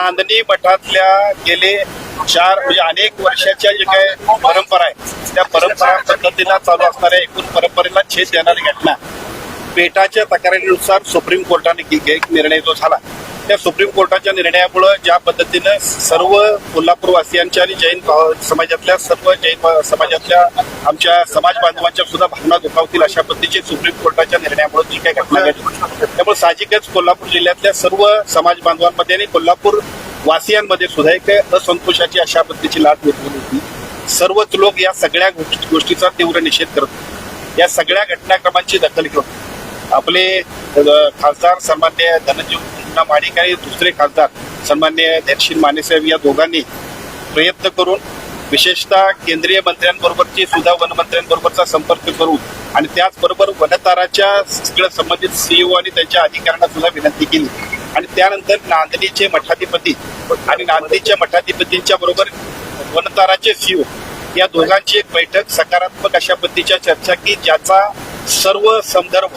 नांदणी मठातल्या गेले चार म्हणजे अनेक वर्षाच्या जे काही परंपरा आहे त्या परंपरा पद्धतीला चालू असणाऱ्या एकूण परंपरेला छेद देणारी घटना बेटाच्या तक्रारीनुसार सुप्रीम कोर्टाने एक निर्णय जो झाला त्या सुप्रीम कोर्टाच्या निर्णयामुळं ज्या पद्धतीनं सर्व कोल्हापूरवासियांच्या आणि जैन समाजातल्या सर्व जैन समाजातल्या आमच्या समाज बांधवांच्या सुद्धा भावना दुखावतील अशा पद्धतीची सुप्रीम कोर्टाच्या निर्णयामुळे जी काही घटना घडली. त्यामुळे साहजिकच कोल्हापूर जिल्ह्यातल्या सर्व समाज बांधवांमध्ये आणि कोल्हापूर वासियांमध्ये सुद्धा एक असंतोषाची अशा पद्धतीची लाट निर्माण होती. सर्वच लोक या सगळ्या गोष्टी- गोष्टीचा तीव्र निषेध करत या सगळ्या घटनाक्रमांची दखल घेऊन आपले खासदार सन्मान्य धनंजय मुंडा माडिक आणि दुसरे खासदार सन्मान्य दक्षिण मानेसाहेब या दोघांनी प्रयत्न करून विशेषतः केंद्रीय मंत्र्यांबरोबरची सुद्धा वनमंत्र्यांबरोबरचा संपर्क करून आणि त्याचबरोबर वनताराच्या सगळ्या संबंधित सीईओ आणि त्यांच्या अधिकाऱ्यांना सुद्धा विनंती केली. आणि त्यानंतर नांदणीचे मठाधिपती आणि नांदणीच्या मठाधिपतींच्या बरोबर वनताराचे सीईओ या दोघांची एक बैठक सकारात्मक अशा पद्धतीच्या चर्चा की ज्याचा सर्व संदर्भ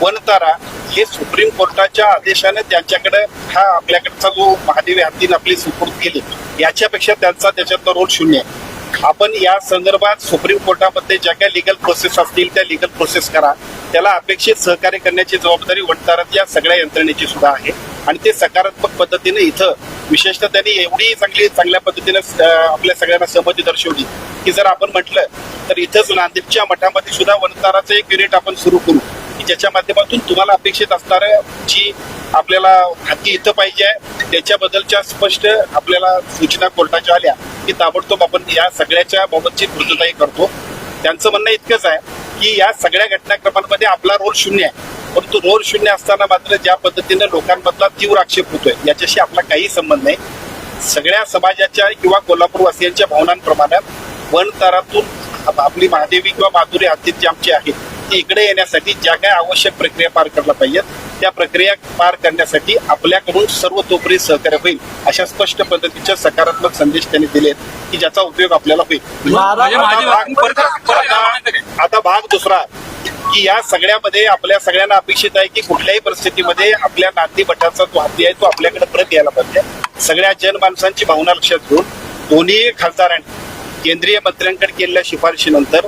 वनतारा हे सुप्रीम कोर्टाच्या आदेशाने त्यांच्याकडे हा आपल्याकडचा जो महादेवी हत्तीन आपली सुपूर्द केली याच्यापेक्षा त्यांचा त्याच्यातला रोल शून्य आहे. आपण या संदर्भात सुप्रीम कोर्टामध्ये ज्या काही लिगल प्रोसेस असतील त्या लिगल प्रोसेस करा. त्याला अपेक्षित सहकार्य करण्याची जबाबदारी वनतारातल्या सगळ्या यंत्रणेची सुद्धा आहे. आणि ते सकारात्मक पद्धतीने इथं विशेषतः त्यांनी एवढी चांगली चांगल्या पद्धतीने आपल्या सगळ्यांना सहमती दर्शवली. की जर आपण म्हटलं तर इथंच नांदेडच्या मठामध्ये सुद्धा वनताराचं एक युनिट आपण सुरू करू. की ज्याच्या माध्यमातून तुम्हाला अपेक्षित असणारं जी आपल्याला हत्ती इथं पाहिजे आहे त्याच्याबद्दलच्या स्पष्ट आपल्याला सूचना कोर्टाच्या आल्या की ताबडतोब आपण या सगळ्याच्या बाबतची पूर्तताही करतो. त्यांचं म्हणणं इतकंच आहे की या सगळ्या घटनाक्रमांमध्ये आपला रोल शून्य आहे. परंतु रोल शून्य असताना मात्र ज्या पद्धतीनं लोकांमधला तीव्र आक्षेप होतोय याच्याशी आपला काही संबंध नाही. सगळ्या समाजाच्या किंवा कोल्हापूरवासियांच्या भावनांप्रमाणे वन तारातून आप- आपली महादेवी किंवा माधुरी हत्तीत जी आमची आहे ती इकडे येण्यासाठी ज्या काय आवश्यक प्रक्रिया पार करल्या पाहिजेत त्या प्रक्रिया पार करण्यासाठी आपल्याकडून सर्वतोपरी सहकार्य होईल अशा स्पष्ट पद्धतीचे सकारात्मक संदेश त्यांनी दिलेत की ज्याचा उपयोग आपल्याला होईल. आता भाग- दुसरा की या सगळ्यामध्ये आपल्या सगळ्यांना अपेक्षित आहे की कुठल्याही परिस्थितीमध्ये आपल्या नांदी मठाचा जो हत्ती आहे तो आपल्याकडे परत यायला पाहिजे. सगळ्या जनमानसांची भावना लक्षात घेऊन दोन्ही खासदारांनी केंद्रीय मंत्र्यांकडे केलेल्या शिफारशीनंतर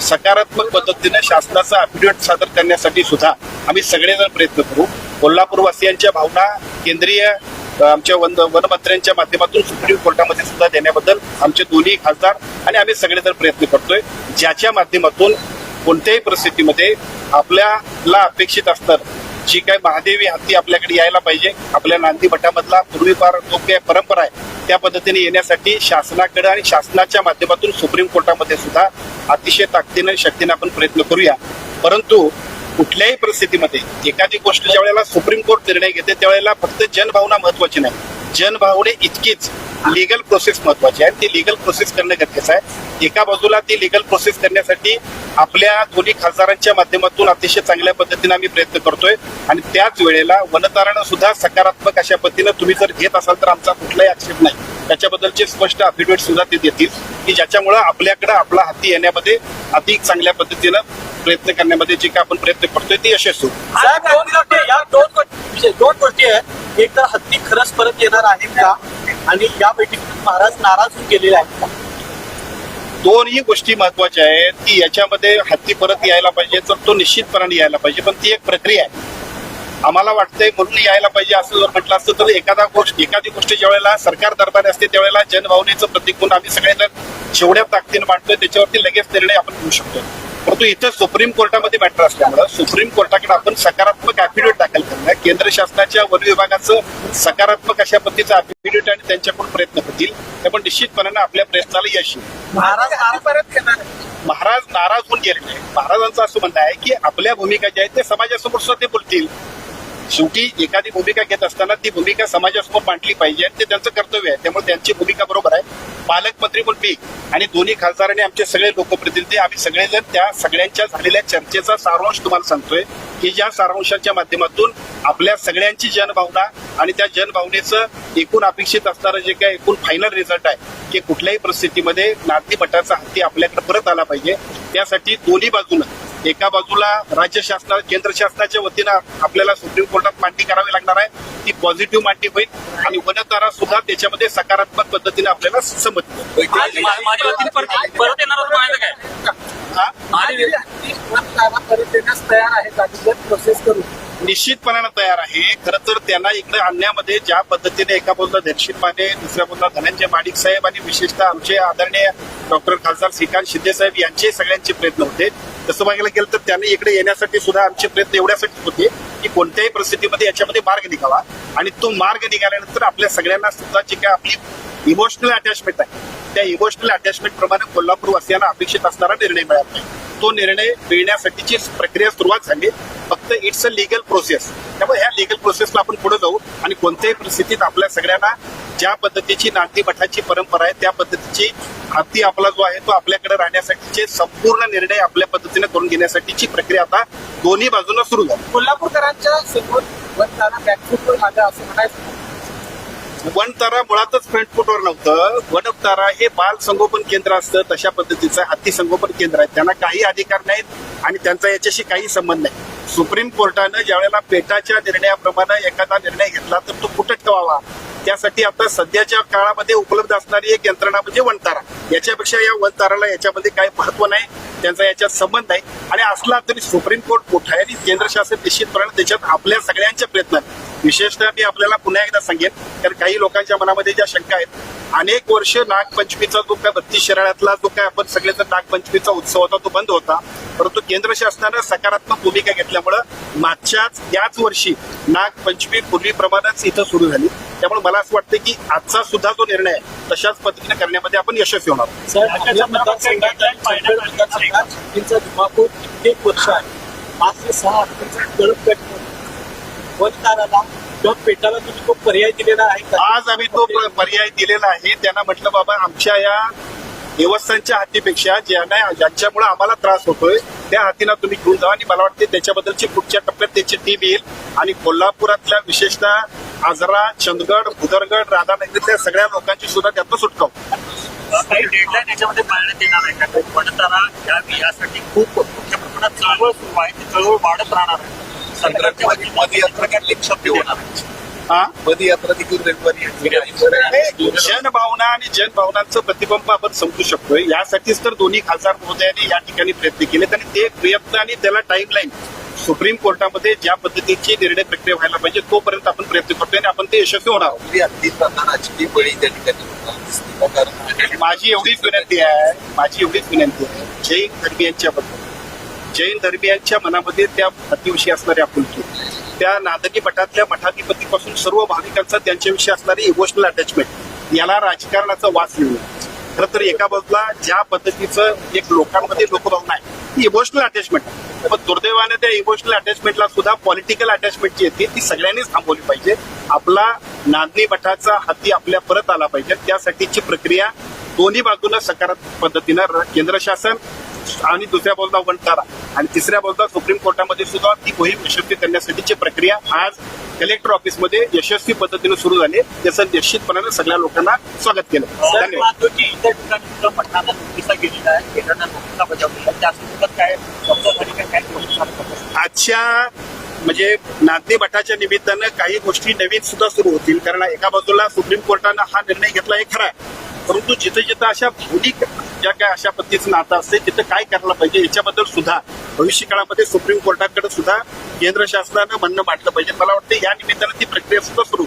सकारात्मक पद्धतीने शासनाचा अफिडेविट सादर करण्यासाठी सुद्धा आम्ही सगळेजण प्रयत्न करू. कोल्हापूरवासियांच्या भावना केंद्रीय आमच्या वन वनमंत्र्यांच्या माध्यमातून सुप्रीम कोर्टामध्ये सुद्धा देण्याबद्दल आमचे दोन्ही खासदार आणि आम्ही सगळेजण प्रयत्न करतोय. ज्याच्या माध्यमातून कोणत्याही परिस्थितीमध्ये आपल्याला अपेक्षित असतं जी काय महादेवी हत्ती आपल्याकडे यायला पाहिजे आपल्या नांदी मठामधला पूर्वीपार जो काही परंपरा आहे त्या पद्धतीने येण्यासाठी शासनाकडे आणि शासनाच्या माध्यमातून सुप्रीम कोर्टामध्ये सुद्धा अतिशय ताकदीने शक्तीने आपण प्रयत्न करूया. परंतु कुठल्याही परिस्थितीमध्ये एखादी गोष्ट ज्या वेळेला सुप्रीम कोर्ट निर्णय घेते त्यावेळेला फक्त जनभावना महत्वाची नाही. जनभावने इतकीच लिगल प्रोसेस महत्वाची आहे. ती लिगल प्रोसेस करणं गरजेचं आहे. एका बाजूला ती लिगल प्रोसेस करण्यासाठी आपल्या दोन्ही खासदारांच्या माध्यमातून अतिशय चांगल्या पद्धतीने आम्ही प्रयत्न करतोय. आणि त्याच वेळेला वनतारण सुद्धा सकारात्मक अशा पद्धतीनं तुम्ही जर घेत असाल तर आमचा कुठलाही आक्षेप नाही. त्याच्याबद्दलचे स्पष्ट अफिडेविट सुद्धा ते देतील की ज्याच्यामुळं आपल्याकडे आपला हाती येण्यामध्ये अधिक चांगल्या पद्धतीनं प्रयत्न करण्यामध्ये जे काय आपण प्रयत्न करतोय ते यशस्वी होईल. साहेब दोन गोष्टी या दोन गोष्टी दोन गोष्टी आहेत. एक तर हत्ती खरंच परत येणार आहेत का? आणि या बैठकीत महाराज नाराज होऊन गेलेले आहेत का? दोनही गोष्टी महत्त्वाच्या आहेत की याच्यामध्ये हत्ती परत यायला पाहिजे तर तो निश्चितपणाने यायला पाहिजे. पण ती एक प्रक्रिया आहे. आम्हाला वाटतंय म्हणून यायला पाहिजे असं जर म्हटलं असतं तर एखादा गोष्ट एखादी गोष्ट ज्या वेळेला सरकार दरबारी असते त्यावेळेला जनभावनेचं प्रतीक म्हणून आम्ही सगळेजण जेवढ्या ताकदीने मांडतोय त्याच्यावरती लगेच निर्णय आपण घेऊ शकतो परंतु इथं सुप्रीम कोर्टामध्ये मॅटर असल्यामुळं सुप्रीम कोर्टाकडे आपण सकारात्मक अफिडेविट दाखल करणं केंद्र शासनाच्या वन विभागाचं सकारात्मक अशा पद्धतीचं अफिडेविट आणि त्यांच्याकडून प्रयत्न होतील त्यामुळे निश्चितपणाने आपल्या प्रयत्नाला यश येईल. महाराज नाराज होऊन गेले महाराजांचं असं म्हणणं आहे की आपल्या भूमिका ज्या आहेत ते समाजासमोर सुद्धा ते बोलतील. शेवटी एखादी भूमिका घेत असताना ती भूमिका समाजासमोर मांडली पाहिजे आणि ते त्यांचं कर्तव्य आहे. त्यामुळे त्यांची भूमिका बरोबर आहे. पालकमंत्री पण मी आणि दोन्ही खासदारांनी आमचे सगळे लोकप्रतिनिधी आम्ही सगळेजण त्या सगळ्यांच्या झालेल्या चर्चेचा सारांश तुम्हाला सांगतोय की ज्या सारांशाच्या माध्यमातून आपल्या सगळ्यांची जनभावना आणि त्या जनभावनेचं एकूण अपेक्षित असणारं जे काय एकूण फायनल रिझल्ट आहे की कुठल्याही परिस्थितीमध्ये नागरी मठाचा हत्ती आपल्याकडे परत आला पाहिजे. त्यासाठी दोन्ही बाजूनं एका बाजूला राज्य शासना केंद्र शासनाच्या वतीनं आपल्याला सुप्रीम कोर्टात मांडणी करावी लागणार आहे. ती पॉझिटिव्ह मांडणी होईल आणि वनतारा सुद्धा त्याच्यामध्ये सकारात्मक पद्धतीने आपल्याला संमत निश्चितपणानं तयार आहे. खरं तर त्यांना इकडे आणण्यामध्ये ज्या पद्धतीने एका बाजूला दर्शित माने दुसऱ्या बाजूला धनंजय माडिक साहेब आणि विशेषतः आमचे आदरणीय डॉक्टर खासदार श्रीकांत शिंदे साहेब यांचे सगळ्यांचे प्रयत्न होते. तसं बघायला गेलं तर त्यांनी इकडे येण्यासाठी सुद्धा आमचे प्रयत्न एवढ्यासाठी होते की कोणत्याही परिस्थितीमध्ये याच्यामध्ये मार्ग निघावा. आणि तो मार्ग निघाल्यानंतर आपल्या सगळ्यांना सुद्धा जी काय आपली इमोशनल अटॅचमेंट आहे त्या इमोशनल अटॅचमेंट प्रमाणे कोल्हापूर वासियांना अपेक्षित असणारा निर्णय मिळाला नाही. तो निर्णय मिळण्यासाठीची प्रक्रिया सुरुवात झाली. फक्त इट्स अ लिगल प्रोसेस त्यामुळे ह्या लिगल प्रोसेसला आपण पुढे जाऊ आणि कोणत्याही परिस्थितीत आपल्या सगळ्यांना ज्या पद्धतीची नांदी मठाची परंपरा आहे त्या पद्धतीची हाती आपला जो आहे तो आपल्याकडे राहण्यासाठीचे संपूर्ण निर्णय आपल्या पद्धतीने करून घेण्यासाठीची प्रक्रिया आता दोन्ही बाजूला सुरू झाली. कोल्हापूरकरांच्या समोर वनतारा बॅकफूटवर माझ्या असं म्हणायचं. वनतारा मुळातच फ्रंट फुटवर नव्हतं. वनतारा हे बाल संगोपन केंद्र असतं. तशा पद्धतीचं हत्ती संगोपन केंद्र आहे. त्यांना काही अधिकार नाहीत आणि त्यांचा याच्याशी काही संबंध नाही. सुप्रीम कोर्टानं ज्यावेळेला पेटाच्या निर्णयाप्रमाणे एखादा निर्णय घेतला तर तो कुठे ठेवावा त्यासाठी आता सध्याच्या काळामध्ये उपलब्ध असणारी एक यंत्रणा म्हणजे वनतारा. याच्यापेक्षा या वनताराला याच्यामध्ये काही महत्त्व नाही. त्यांचा याच्यात संबंध नाही. आणि असला तरी सुप्रीम कोर्ट मोठा आहे आणि केंद्र शासन निश्चितपणे त्याच्यात आपल्या सगळ्यांच्या प्रयत्नात विशेषतः मी आपल्याला पुन्हा एकदा सांगेन कारण काही लोकांच्या मनामध्ये ज्या शंका आहेत अनेक वर्ष नागपंचमीचा जो काय बत्तीस शहरातला जो काय आपण सगळ्याचा नागपंचमीचा उत्सव होता तो बंद होता. परंतु केंद्र शासनानं सकारात्मक भूमिका घेतल्यामुळं मागच्याच याच वर्षी नागपंचमी पूर्वीप्रमाणेच इथं सुरू झाली. त्यामुळे मला असं वाटतं की आजचा सुद्धा जो निर्णय आहे तशाच पद्धतीने करण्यामध्ये आपण यशस्वी होणार वनताराला किंवा पेटाला तुम्ही तो पर्याय दिलेला आहे आज आम्ही तो पर्याय दिलेला आहे. त्यांना म्हटलं बाबा आमच्या या देवस्थानच्या हातीपेक्षा ज्यांना ज्यांच्यामुळे आम्हाला त्रास होतोय त्या हातीला तुम्ही घेऊन जा. आणि मला वाटते त्याच्याबद्दलची पुढच्या टप्प्यात त्याची टीम येईल. आणि कोल्हापुरातल्या विशेषतः आजरा चंदगड भुदरगड राधानगरीतल्या सगळ्या लोकांची सुद्धा त्यातनं सुटका होईल. काही डेडलाईन याच्यामध्ये पाळण्यात येणार आहे का? घ्यावी यासाठी खूप मोठ्या प्रमाणात चळवळ सुरू आहे. ती चळवळ वाढत राहणार आहे. सरकारच्या वतीने पदयात्रा होणार आहे? हा? पदयात्रा देखील रविवारी जनभावना आणि जनभावनांचं प्रतिबिंब आपण समजू शकतोय. यासाठीच तर दोन्ही खासदार महोदयांनी या ठिकाणी प्रयत्न केलेत आणि ते प्रयत्न आणि त्याला टाईमलाईन सुप्रीम कोर्टामध्ये ज्या पद्धतीची निर्णय प्रक्रिया व्हायला पाहिजे तोपर्यंत आपण प्रयत्न करतोय आणि आपण ते यशस्वी होणार आहोत. माझी एवढीच विनंती आहे माझी एवढीच विनंती आहे. जैन धर्मियांच्या बद्दल जैन धर्मियांच्या मनामध्ये त्या अतिविषयी असणारी आपुलकी. त्या नादकी मठातल्या मठाधिपतीपासून सर्व भाविकांचा त्यांच्याविषयी असणारी इमोशनल अटॅचमेंट याला राजकारणाचा वास येऊ खरं तर एका बाजूला ज्या पद्धतीचं एक लोकांमध्ये लोकभावना आहे ती इमोशनल अटॅचमेंट पण दुर्दैवाने त्या इमोशनल अटॅचमेंटला सुद्धा पॉलिटिकल अटॅचमेंट जी येते ती सगळ्यांनीच थांबवली पाहिजे. आपला नांदणी मठाचा हाती आपल्या परत आला पाहिजे. त्यासाठीची प्रक्रिया दोन्ही बाजूला सकारात्मक पद्धतीनं र- केंद्र शासन आणि दुसऱ्या बाजूला वनतारा आणि तिसऱ्या बाजूला सुप्रीम कोर्टामध्ये सुद्धा ती मोहीम यशस्वी करण्यासाठीची प्रक्रिया आज कलेक्टर ऑफिसमध्ये यशस्वी पद्धतीने सुरू झाली. त्याचं निश्चितपणाने सगळ्या लोकांना स्वागत केलं. धन्यवाद? आजच्या म्हणजे नांदी मठाच्या निमित्तानं काही गोष्टी नवीन सुद्धा सुरू होतील. कारण एका बाजूला सुप्रीम कोर्टानं हा निर्णय घेतला हे खरा आहे. परंतु जिथे जिथं अशा भावनिक ज्या काय अशा पद्धतीचं नातं असते तिथं काय करायला पाहिजे याच्याबद्दल सुद्धा भविष्य काळामध्ये सुप्रीम कोर्टाकडे सुद्धा केंद्र शासनानं म्हणणं मांडलं पाहिजे. मला वाटतं या निमित्तानं ती प्रक्रिया सुद्धा सुरू